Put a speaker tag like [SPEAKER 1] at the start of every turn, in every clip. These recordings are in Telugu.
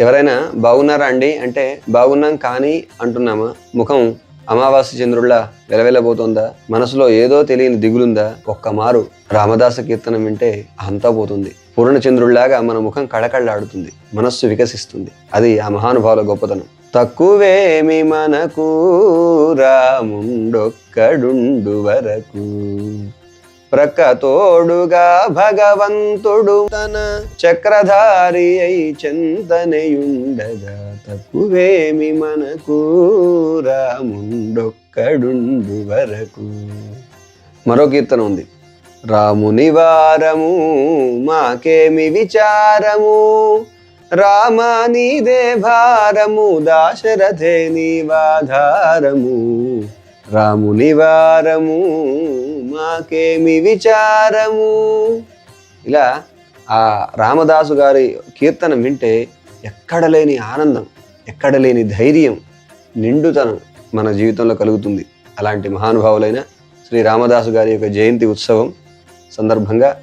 [SPEAKER 1] ఎవరైనా బాగున్నారా అండి? అంటే బాగున్నాం కానీ అంటున్నామా? ముఖం అమావాస్య చంద్రుల్లా వెలవెలబోతోందా? మనసులో ఏదో తెలియని దిగులుందా? ఒక్క మారు రామదాస కీర్తనం వింటే అంతా పోతుంది. పూర్ణచంద్రుల్లాగా మన ముఖం కళకళలాడుతుంది. మనస్సు వికసిస్తుంది. అది ఆ మహానుభావుల గొప్పతనం. తక్కువేమి మనకు రాముండొక్కడుండు వరకు. ప్రక్కతోడుగా భగవంతుడు తన చక్రధారి అయి చింతనయుండగా తక్కువేమి మనకు? రాముండొక్కడుండు వరకు. మరో కీర్తన ఉంది. రాముని వారము మాకేమి విచారము? రామ నీదే భారము దాశరథే నీవాధారము రాముని వారము మాకేమి విచారము? ఇలా ఆ రామదాసు గారి కీర్తన వింటే ఎక్కడ లేని ఆనందం ఎక్కడ లేని ధైర్యం నిండుతనం మన జీవితంలో కలుగుతుంది. అలాంటి మహానుభావులైన శ్రీ రామదాసు గారి యొక్క జయంతి ఉత్సవం సందర్భంగా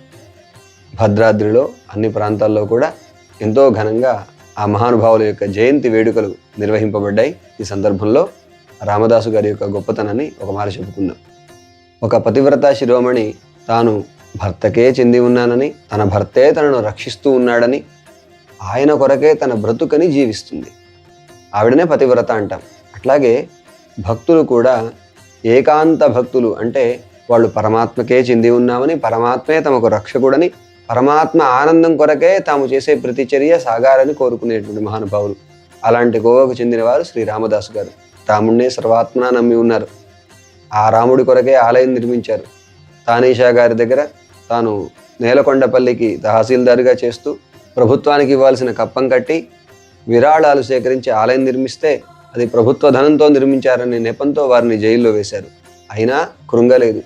[SPEAKER 1] భద్రాద్రిలో అన్ని ప్రాంతాల్లో కూడా ఎంతో ఘనంగా ఆ మహానుభావుల యొక్క జయంతి వేడుకలు నిర్వహింపబడ్డాయి. ఈ సందర్భంలో రామదాసు గారి యొక్క గొప్పతనాన్ని ఒక మాట చెప్పుకుందాం. ఒక పతివ్రత శిరోమణి తాను భర్తకే చెంది ఉన్నానని తన భర్తే తనను రక్షిస్తూ ఉన్నాడని ఆయన కొరకే తన బ్రతుకని జీవిస్తుంది. ఆవిడనే పతివ్రత అంటాం. అట్లాగే భక్తులు కూడా ఏకాంత భక్తులు అంటే వాళ్ళు పరమాత్మకే చెంది ఉన్నామని పరమాత్మే తమకు రక్షకుడని పరమాత్మ ఆనందం కొరకే తాము చేసే ప్రతి చర్య సాగాలని కోరుకునేటువంటి మహానుభావులు. అలాంటి గోవకు చెందినవారు శ్రీ రామదాసు గారు. రాముడినే సర్వాత్మన నమ్మి ఉన్నారు. ఆ రాముడి కొరకే ఆలయం నిర్మించారు. తానీషా గారి దగ్గర తాను నేలకొండపల్లికి తహసీల్దారుగా చేస్తూ ప్రభుత్వానికి ఇవ్వాల్సిన కప్పం కట్టి విరాళాలు సేకరించి ఆలయం నిర్మిస్తే అది ప్రభుత్వ ధనంతో నిర్మించారనే నెపంతో వారిని జైల్లో వేశారు. అయినా కృంగలేదు.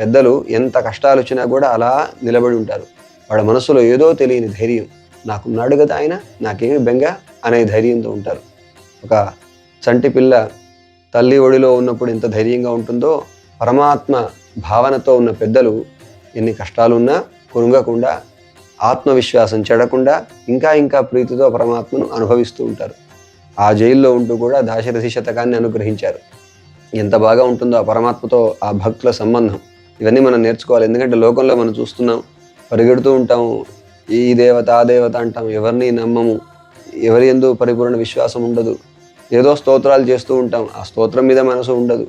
[SPEAKER 1] పెద్దలు ఎంత కష్టాలు వచ్చినా కూడా అలా నిలబడి ఉంటారు. వాళ్ళ మనసులో ఏదో తెలియని ధైర్యం. నాకున్నాడు కదా ఆయన నాకేమి బెంగ అనే ధైర్యంతో ఉంటారు. ఒక చంటి పిల్ల తల్లి ఒడిలో ఉన్నప్పుడు ఎంత ధైర్యంగా ఉంటుందో పరమాత్మ భావనతో ఉన్న పెద్దలు ఎన్ని కష్టాలున్నా కురుంగకుండా ఆత్మవిశ్వాసం చెడకుండా ఇంకా ఇంకా ప్రీతితో పరమాత్మను అనుభవిస్తూ ఉంటారు. ఆ జైల్లో ఉంటూ కూడా దాశరథి శతకాన్ని అనుగ్రహించారు. ఎంత బాగా ఉంటుందో ఆ పరమాత్మతో ఆ భక్తుల సంబంధం. ఇవన్నీ మనం నేర్చుకోవాలి. ఎందుకంటే లోకంలో మనం చూస్తున్నాం పరిగెడుతూ ఉంటాము ఈ దేవత ఆ దేవత అంటాం ఎవరిని నమ్మము? ఎవరి ఎందు పరిపూర్ణ విశ్వాసం ఉండదు? ఏదో స్తోత్రాలు చేస్తూ ఉంటాం. ఆ స్తోత్రం మీద మనసు ఉండదు.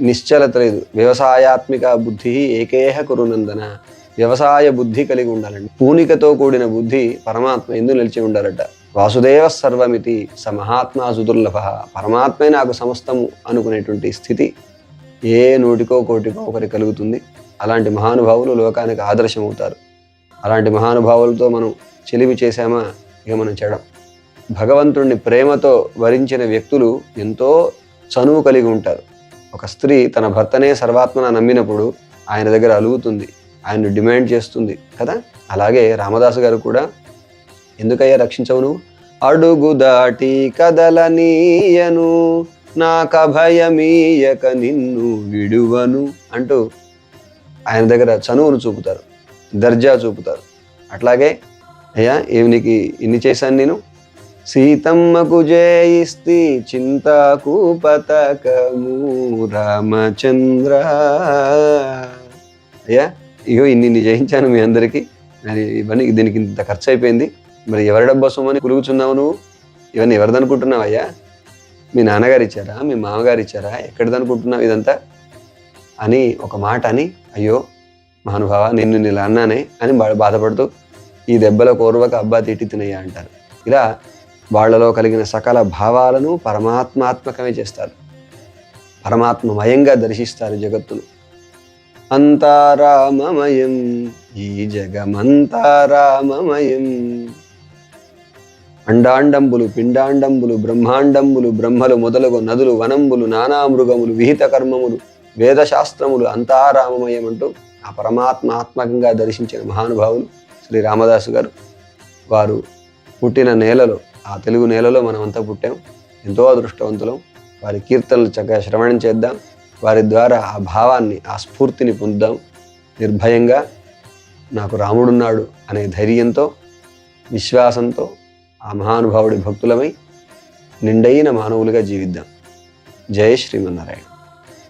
[SPEAKER 1] నిశ్చలత లేదు. వ్యవసాయాత్మిక బుద్ధి ఏకేహ కురునందన. వ్యవసాయ బుద్ధి కలిగి ఉండాలండి. పూనికతో కూడిన బుద్ధి పరమాత్మ ఎందు నిలిచి ఉండాలట. వాసుదేవ సర్వమితి స మహాత్మా సుదుర్లభ. పరమాత్మే నాకు సమస్తము అనుకునేటువంటి స్థితి ఏ నూటికో కోటికో ఒకరి కలుగుతుంది. అలాంటి మహానుభావులు లోకానికి ఆదర్శం అవుతారు అలాంటి మహానుభావులతో మనం చెలిమి చేశామా? ఇక మనం చెడం. భగవంతుణ్ణి ప్రేమతో వరించిన వ్యక్తులు ఎంతో చనువు కలిగి ఉంటారు. ఒక స్త్రీ తన భర్తనే సర్వాత్మన నమ్మినప్పుడు ఆయన దగ్గర అలుగుతుంది ఆయన్ను డిమాండ్ చేస్తుంది కదా? అలాగే రామదాసు గారు కూడా ఎందుకయ్యా రక్షించవు నువ్వు? అడుగు దాటి కదలనీయను నాక భయమీయక నిన్ను విడువను అంటూ ఆయన దగ్గర చనువును చూపుతారు దర్జా చూపుతారు. అట్లాగే అయ్యా ఏమి నీకు ఇన్ని చేశాను నేను? సీతమ్మకు జయిస్తి చింతాకు పతకము రామచంద్ర. అయ్యా ఇగో ఇన్ని జయించాను మీ అందరికీ. మరి ఇవన్నీ దీనికి ఇంత ఖర్చు అయిపోయింది మరి ఎవరి డబ్బా సొమ్మని కులుగుచున్నావు నువ్వు? ఇవన్నీ ఎవరిదనుకుంటున్నావు అయ్యా? మీ నాన్నగారు ఇచ్చారా? మీ మామగారు ఇచ్చారా? ఎక్కడిదనుకుంటున్నావు ఇదంతా? అని ఒక మాట అని అయ్యో మహానుభావ నిన్ను నీలా అన్నానే అని బా- బాధపడుతూ ఈ దెబ్బల కోర్వక అబ్బా తిట్టి తినయ్యా అంటారు. ఇలా వాళ్ళలో కలిగిన సకల భావాలను పరమాత్మాత్మకమే చేస్తారు. పరమాత్మమయంగా దర్శిస్తారు జగత్తును. అంతారామమయం ఈ జగమంతారామమయం అండాండంబులు పిండాండంబులు బ్రహ్మాండంబులు బ్రహ్మలు మొదలగు నదులు వనంబులు నానామృగములు విహిత కర్మములు వేదశాస్త్రములు అంతారామమయం అంటూ ఆ పరమాత్మ ఆత్మకంగా దర్శించిన మహానుభావులు శ్రీ రామదాసు గారు. వారు పుట్టిన నేలలో ఆ తెలుగు నేలలో మనమంతా పుట్టాం. ఎంతో అదృష్టవంతులం. వారి కీర్తనలు చక్కగా శ్రవణం చేద్దాం. వారి ద్వారా ఆ భావాన్ని ఆ స్ఫూర్తిని పొందుదాం. నిర్భయంగా నాకు రాముడున్నాడు అనే ధైర్యంతో విశ్వాసంతో ఆ మహానుభావుడి భక్తులమై నిండైన మానవులుగా జీవిద్దాం. జయ శ్రీమన్నారాయణ.